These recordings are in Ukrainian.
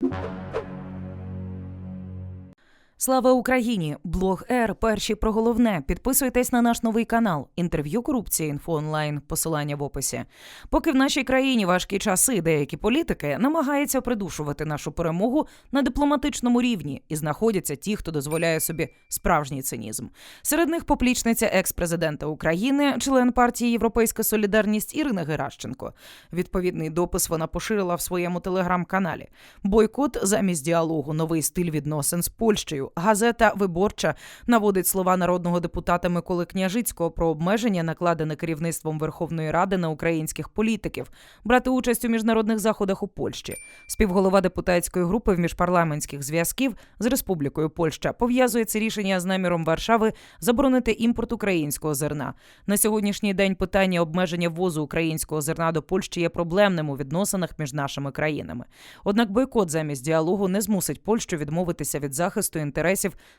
you Слава Україні! Блог Р. Перші про головне. Підписуйтесь на наш новий канал. Інтерв'ю корупція інфо онлайн. Посилання в описі. Поки в нашій країні важкі часи, деякі політики намагаються придушувати нашу перемогу на дипломатичному рівні і знаходяться ті, хто дозволяє собі справжній цинізм. Серед них поплічниця екс-президента України, член партії Європейська Солідарність Ірина Геращенко. Відповідний допис вона поширила в своєму телеграм-каналі. Бойкот замість діалогу, новий стиль відносин з Польщею. Газета Виборча наводить слова народного депутата Миколи Княжицького про обмеження, накладене керівництвом Верховної Ради на українських політиків, брати участь у міжнародних заходах у Польщі. Співголова депутатської групи в міжпарламентських зв'язків з Республікою Польща пов'язує це рішення з наміром Варшави заборонити імпорт українського зерна. На сьогоднішній день питання обмеження ввозу українського зерна до Польщі є проблемним у відносинах між нашими країнами. Однак бойкот замість діалогу не змусить Польщу відмовитися від захисту інтересів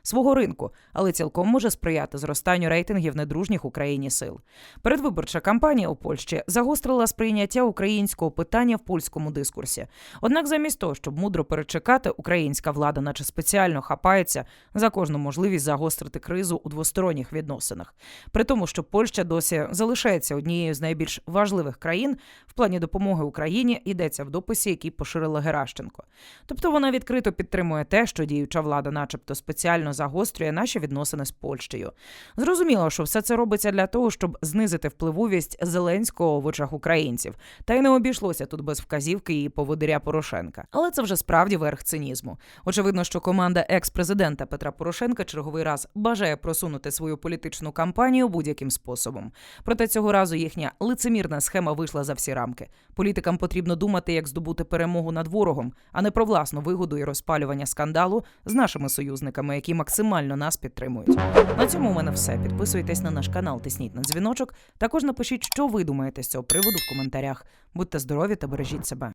свого ринку, але цілком може сприяти зростанню рейтингів недружніх Україні сил. Передвиборча кампанія у Польщі загострила сприйняття українського питання в польському дискурсі. Однак, замість того, щоб мудро перечекати, українська влада, наче спеціально хапається за кожну можливість загострити кризу у двосторонніх відносинах. При тому, що Польща досі залишається однією з найбільш важливих країн в плані допомоги Україні, йдеться в дописі, який поширила Геращенко. Тобто вона відкрито підтримує те, що діюча влада, начебто, спеціально загострює наші відносини з Польщею. Зрозуміло, що все це робиться для того, щоб знизити впливовість Зеленського в очах українців. Та й не обійшлося тут без вказівки і поводиря Порошенка. Але це вже справді верх цинізму. Очевидно, що команда екс-президента Петра Порошенка черговий раз бажає просунути свою політичну кампанію будь-яким способом. Проте цього разу їхня лицемірна схема вийшла за всі рамки. Політикам потрібно думати, як здобути перемогу над ворогом, а не про власну вигоду і розпалювання скандалу з нашими союзниками, які максимально нас підтримують. На цьому у мене все. Підписуйтесь на наш канал, тисніть на дзвіночок. Також напишіть, що ви думаєте з цього приводу в коментарях. Будьте здорові та бережіть себе.